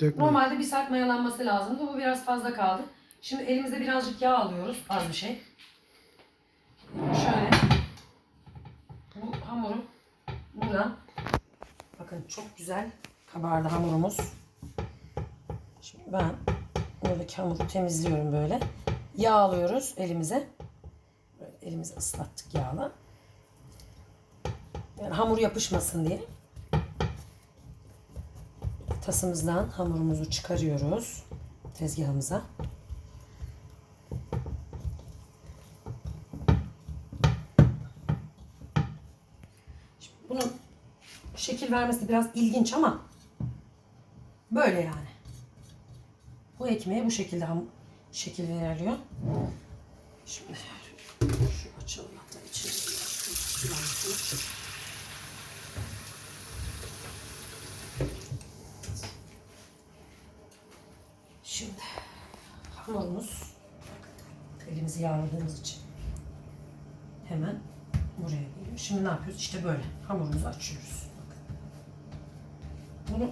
Dökme. Normalde bir saat mayalanması lazımdı. Bu biraz fazla kaldı. Şimdi elimize birazcık yağ alıyoruz. Az bir şey. Şöyle. Bu hamuru buradan. Bakın çok güzel kabardı hamurumuz. Şimdi ben buradaki hamuru temizliyorum böyle. Yağ alıyoruz elimize. Böyle elimizi ıslattık yağla. Yani hamur yapışmasın diye. Tasımızdan hamurumuzu çıkarıyoruz tezgahımıza. Şimdi bunun şekil vermesi biraz ilginç ama böyle yani. Bu ekmeğe bu şekilde şekil veriliyor. Şimdi şu açalım hatta içine biraz sulanmış. Şimdi hamurumuz elimizi yağladığımız için hemen buraya geliyor. Şimdi ne yapıyoruz? İşte böyle hamurumuzu açıyoruz. Bakın. Bunu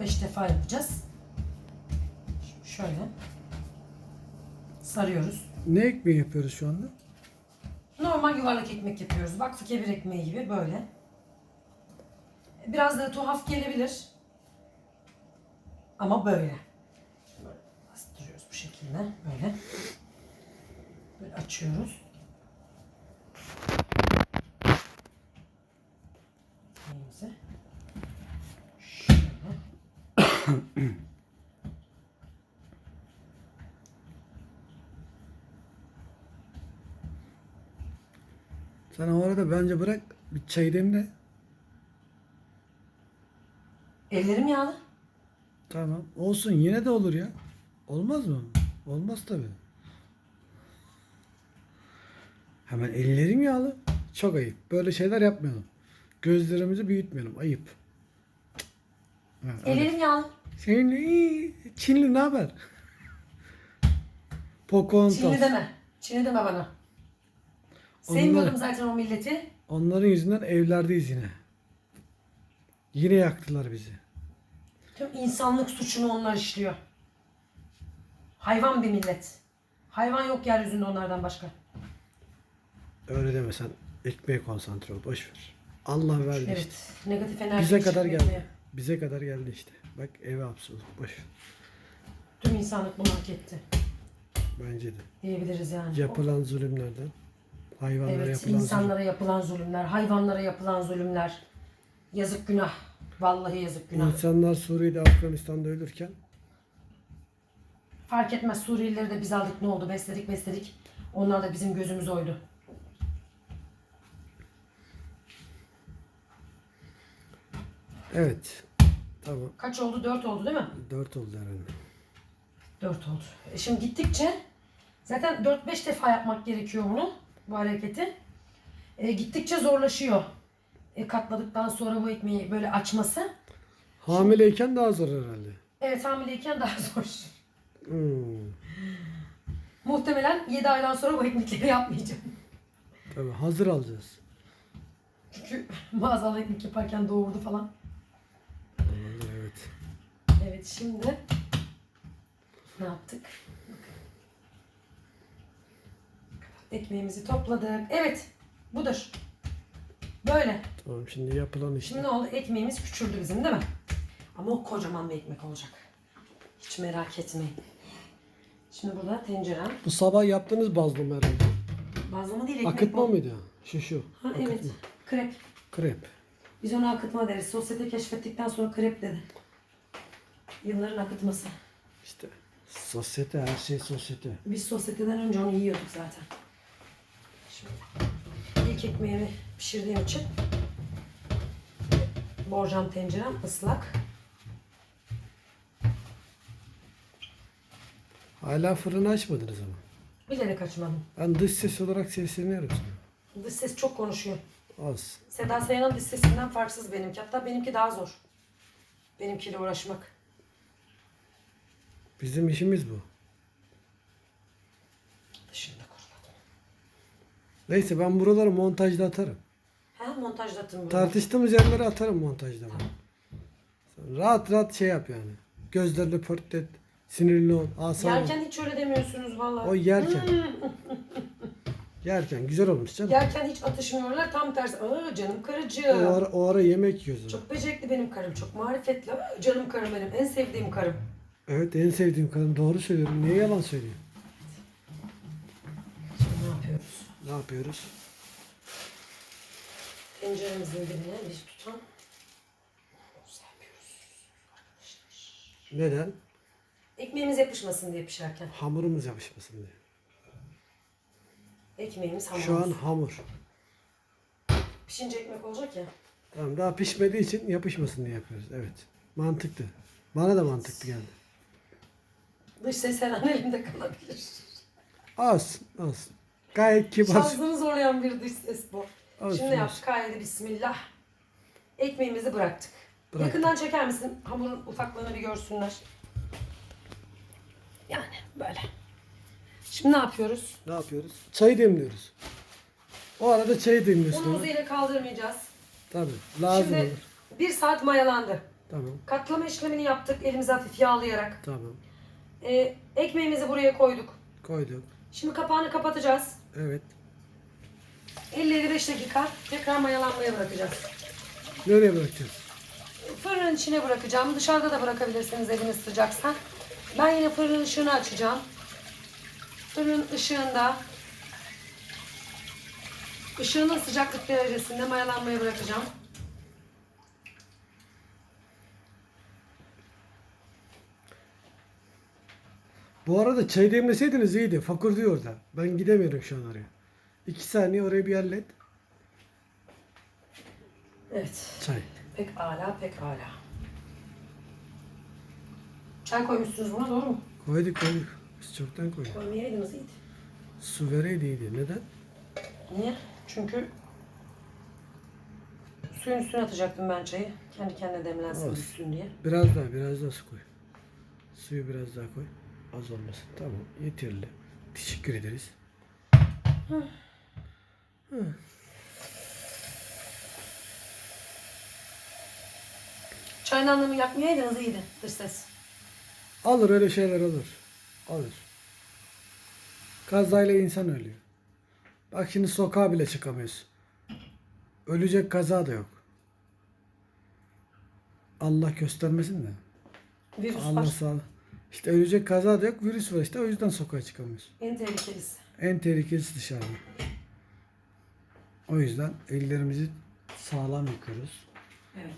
4-5 defa yapacağız. Şimdi şöyle sarıyoruz. Ne ekmeği yapıyoruz şu anda? Normal yuvarlak ekmek yapıyoruz. Vakfı kebir ekmeği gibi böyle. Biraz da tuhaf gelebilir. Ama. Böyle şekilde. Böyle. Böyle açıyoruz. Ekmeğimizi. Şöyle. Sen o arada bence bırak bir çay demle. Ellerim yağlı. Tamam. Olsun yine de olur ya. Olmaz mı? Olmaz tabi. Hemen ellerim yağlı. Çok ayıp. Böyle şeyler yapmayalım. Gözlerimizi büyütmeyelim. Ayıp. Ha, öyle. Ellerim yağlı. Senin iyi. Çinli ne haber? Pocahontas. Çinli deme. Çinli deme bana. Sevmiyordum zaten o milleti. Onların yüzünden evlerdeyiz yine. Yine yaktılar bizi. Tüm insanlık suçunu onlar işliyor. Hayvan bir millet. Hayvan yok yeryüzünde onlardan başka. Öyle deme sen ekmeğe konsantre ol. Boş ver. Allah verdi işte. Evet. Negatif enerji Bize kadar geldi. diye. Bize kadar geldi işte. Bak eve hapsoldu. Boş ver. Tüm insanlık bunu hak etti. Bence de. Diyebiliriz yani. Yapılan zulümlerden. Hayvanlara Evet, yapılan zulüm. insanlara yapılan zulümler, hayvanlara yapılan zulümler. Yazık günah. Vallahi yazık günah. İnsanlar Suriye'de, Afganistan'da ölürken Fark etmez Suriyelileri de biz aldık ne oldu besledik besledik. Onlar da bizim gözümüz oydu. evet. Tamam. Kaç oldu? Dört oldu değil mi? Dört oldu herhalde. Dört oldu. E şimdi gittikçe zaten 4-5 defa yapmak gerekiyor bunu. Bu hareketi. E, gittikçe zorlaşıyor. E, katladıktan sonra bu ekmeği böyle açması. Hamileyken daha zor herhalde. Evet hamileyken daha zor. Hmm. Muhtemelen 7 aydan sonra bu ekmekleri yapmayacağım. Tabii hazır alacağız. Çünkü mağazalı ekmek yaparken doğurdu falan. Evet. Evet şimdi ne yaptık? Ekmeğimizi topladık. Evet budur. Böyle. Tamam şimdi yapılan işte. Şimdi ne oldu? Ekmeğimiz küçüldü bizim değil mi? Ama o kocaman bir ekmek olacak. Hiç merak etmeyin. Şimdi burada tencerem. Bu sabah yaptığınız bazlama herhalde. Bazlama değil ekmek Akıtma bu. mıydı? Şu şu. Ha, Akıtma. evet. Krep. Krep. Biz ona akıtma deriz. Sosyete keşfettikten sonra krep dedi. Yılların akıtması. İşte sosyete her şey sosyete. Biz sosyeteden önce onu yiyorduk zaten. Şimdi ilk ekmeğimi pişirdiğim için borcam tencerem ıslak. Hala fırını açmadınız ama. Bilerek açmadım. Ben dış ses olarak sesleniyorum sana. Dış ses çok konuşuyor. Az. Seda Sayan'ın dış sesinden farksız benimki. Hatta benimki daha zor. Benimkiyle uğraşmak. Bizim işimiz bu. Dışında kuruladım. Neyse ben buraları montajda atarım. Ha montajlattım bunu. Tartıştığımız yerlere atarım montajda. ben. Rahat rahat şey yap yani. Gözlerini pört et. Sinirli ol. Asabın. Yerken hiç öyle demiyorsunuz vallahi. O yerken. Hmm. Yerken güzel olmuş canım. Yerken hiç atışmıyorlar. Tam tersi. Aa, canım O karıcığım. ara, o ara yemek yiyoruz. Çok becerikli benim karım. Çok marifetli. Aa, canım karım benim. En sevdiğim karım. Evet en sevdiğim kadın. Doğru söylüyorum. Niye yalan söylüyor? Şimdi ne yapıyoruz? Ne yapıyoruz? Tenceremizin dibine bir tutam. Güzel yapıyoruz. Neden? Ekmeğimiz yapışmasın diye pişerken. Hamurumuz yapışmasın diye. Ekmeğimiz hamurumuz. Şu an hamur. Pişince ekmek olacak ya. Tamam daha pişmediği için yapışmasın diye yapıyoruz. Evet. Mantıklı. Bana da mantıklı geldi. Dış ses her an elimde kalabilir. Az, az. Gayet kibar. Şansını zorlayan bir dış ses bu. Olsun, Şimdi yaptık haydi bismillah. Ekmeğimizi bıraktık. Bıraktık. Yakından çeker misin? Hamurun ufaklığını bir görsünler. Yani böyle. Şimdi ne yapıyoruz? Ne yapıyoruz? Çayı demliyoruz. O arada çayı demliyorsun. Unumuzu yine kaldırmayacağız. Tabii. Lazım Şimdi olur. bir saat mayalandı. Tamam. Katlama işlemini yaptık elimizi hafif yağlayarak. Tamam. Ee, ekmeğimizi buraya koyduk. Koyduk. Şimdi kapağını kapatacağız. Evet. 50-55 dakika tekrar mayalanmaya bırakacağız. Nereye bırakacağız? Fırının içine bırakacağım. Dışarıda da bırakabilirsiniz eliniz sıcaksa. Ben yine fırının ışığını açacağım. Fırının ışığında ışığının sıcaklık derecesinde mayalanmaya bırakacağım. Bu arada çay demleseydiniz iyiydi. Fakur diyor orada. Ben gidemiyorum şu an oraya. İki saniye oraya bir hallet. Evet. Çay. Pek ala pek ala. Çay koymuşsunuz buna doğru mu? Koyduk koyduk. Biz çoktan koyduk. Koymayaydınız iyiydi. Su vereydi iyiydi. Neden? Niye? Çünkü suyun üstüne atacaktım ben çayı. Kendi kendine demlensin Olsun. düşsün diye. Biraz daha biraz daha su koy. Suyu biraz daha koy. Az olmasın. Tamam. Yeterli. Teşekkür ederiz. Çaydanlığımı yakmayaydınız iyiydi dış ses. Alır öyle şeyler olur. Alır. Kazayla insan ölüyor. Bak şimdi sokağa bile çıkamıyorsun. Ölecek kaza da yok. Allah göstermesin de. Virüs Allah var. sağ İşte ölecek kaza da yok. Virüs var işte. O yüzden sokağa çıkamıyorsun. En tehlikelisi. En tehlikelisi dışarıda. O yüzden ellerimizi sağlam yıkıyoruz. Evet.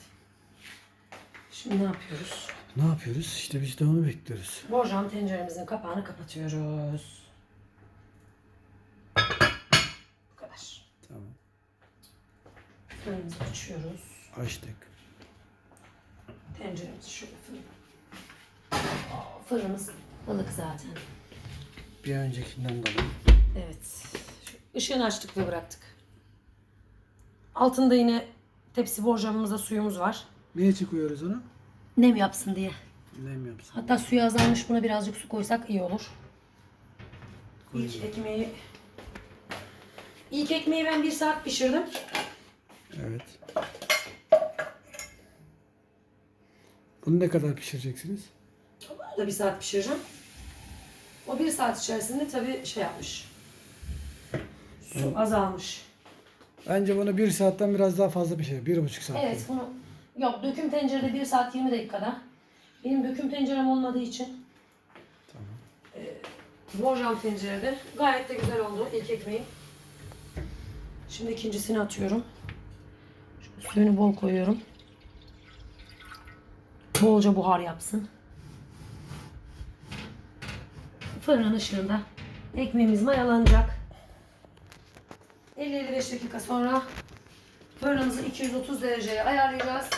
Şimdi ne yapıyoruz? Ne yapıyoruz? İşte biz de onu bekliyoruz. Borcam tenceremizin kapağını kapatıyoruz. Bu kadar. Tamam. Fırınımızı açıyoruz. Açtık. Tenceremizi şöyle fırın. Fırınımız ılık zaten. Bir öncekinden dolayı. Evet. Şu ışığını açtık ve bıraktık. Altında yine tepsi borcamımızda suyumuz var. Niye çıkıyoruz onu? Nem yapsın diye. Nem yapsın. Hatta suyu azalmış buna birazcık su koysak iyi olur. Koy. İlk ekmeği İlk ekmeği ben bir saat pişirdim. Evet. Bunu ne kadar pişireceksiniz? Bunu da bir saat pişireceğim. O bir saat içerisinde tabii şey yapmış. Su azalmış. Bence bunu bir saatten biraz daha fazla pişirir. Bir buçuk saat. Evet bunu yok döküm tencerede 1 saat 20 dakikada. Benim döküm tencerem olmadığı için Tamam. borcam tencerede gayet de güzel oldu ilk ekmeğim. Şimdi ikincisini atıyorum. Şöyle suyunu bol koyuyorum. Bolca buhar yapsın. Fırının ışığında ekmeğimiz mayalanacak. 50-55 dakika sonra fırınımızı 230 dereceye ayarlayacağız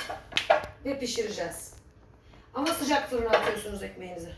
ve pişireceğiz. Ama sıcak fırına atıyorsunuz ekmeğinizi.